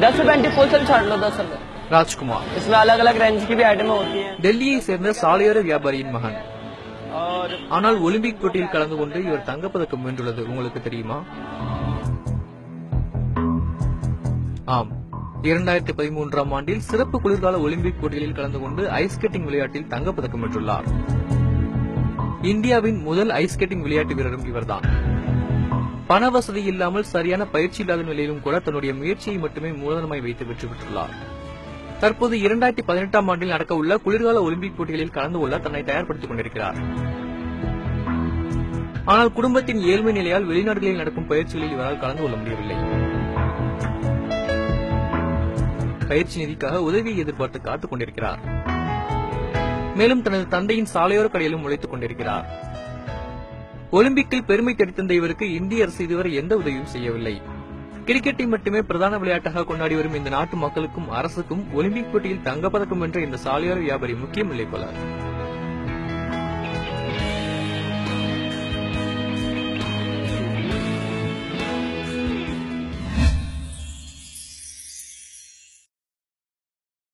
दस रुपए anti full sell छाड़ लो दस रुपए ராஜ்குமார் इसमें अलग अलग रेंज की भी आइटमें होती हैं டெல்லியை சேர்ந்த சாலையோர வியாபாரியின் மகன் और ஆனால் ஒலிம்பிக் போட்டியில் கலந்து கொண்டு இவர் தங்கப்பதக்கம் வென்றுள்ளது உங்களுக்கு தெரியுமா ஆம் இரண்டாயிரத்தி பதிமூன்றாம் ஆண்டில் சிறப்பு குளிர்கால ஒலிம்பிக் போட்டிகளில் கலந்து கொண்டு ஐஸ் ஸ்கேட்டிங் விளையாட்டில் தங்கப்பதக்கம் வென்றுள்ளார் இந்தியாவின் முதல் ஐஸ் ஸ்கேட்டிங் விளையாட்டு வீரரும் இவர்தான் பண வசதி இல்லாமல் சரியான பயிற்சி இல்லாத நிலையிலும் கூட தன்னுடைய முயற்சியை மட்டுமே மூலதனமாய் வைத்து வெற்றி பெற்றுள்ளார். தற்போது இரண்டாயிரத்தி பதினெட்டாம் ஆண்டில் நடக்க உள்ள குளிர்கால ஒலிம்பிக் போட்டிகளில் கலந்து கொள்ள தன்னை தயார்படுத்திக் கொண்டிருக்கிறார். ஆனால் குடும்பத்தின் ஏழ்மை நிலையால் வெளிநாடுகளில் நடக்கும் பயிற்சிகளில் இவரால் கலந்து கொள்ள முடியவில்லை. பயிற்சி நிதிக்காக உதவியை எதிர்பார்த்து காத்துக் கொண்டிருக்கிறார். மேலும் தனது தந்தையின் சாலையோர கடையிலும் உழைத்துக் கொண்டிருக்கிறார். ஒலிம்பிக்கில் பெருமை கிடைத்திருந்த இவருக்கு இந்திய அரசு இதுவரை எந்த உதவியும் செய்யவில்லை. கிரிக்கெட்டை மட்டுமே பிரதான விளையாட்டாக கொண்டாடி வரும் இந்த நாட்டு மக்களுக்கும் அரசுக்கும் ஒலிம்பிக் போட்டியில் தங்கப்பதக்கம் வென்ற இந்த சாலையோர வியாபாரி முக்கியமில்லை போல.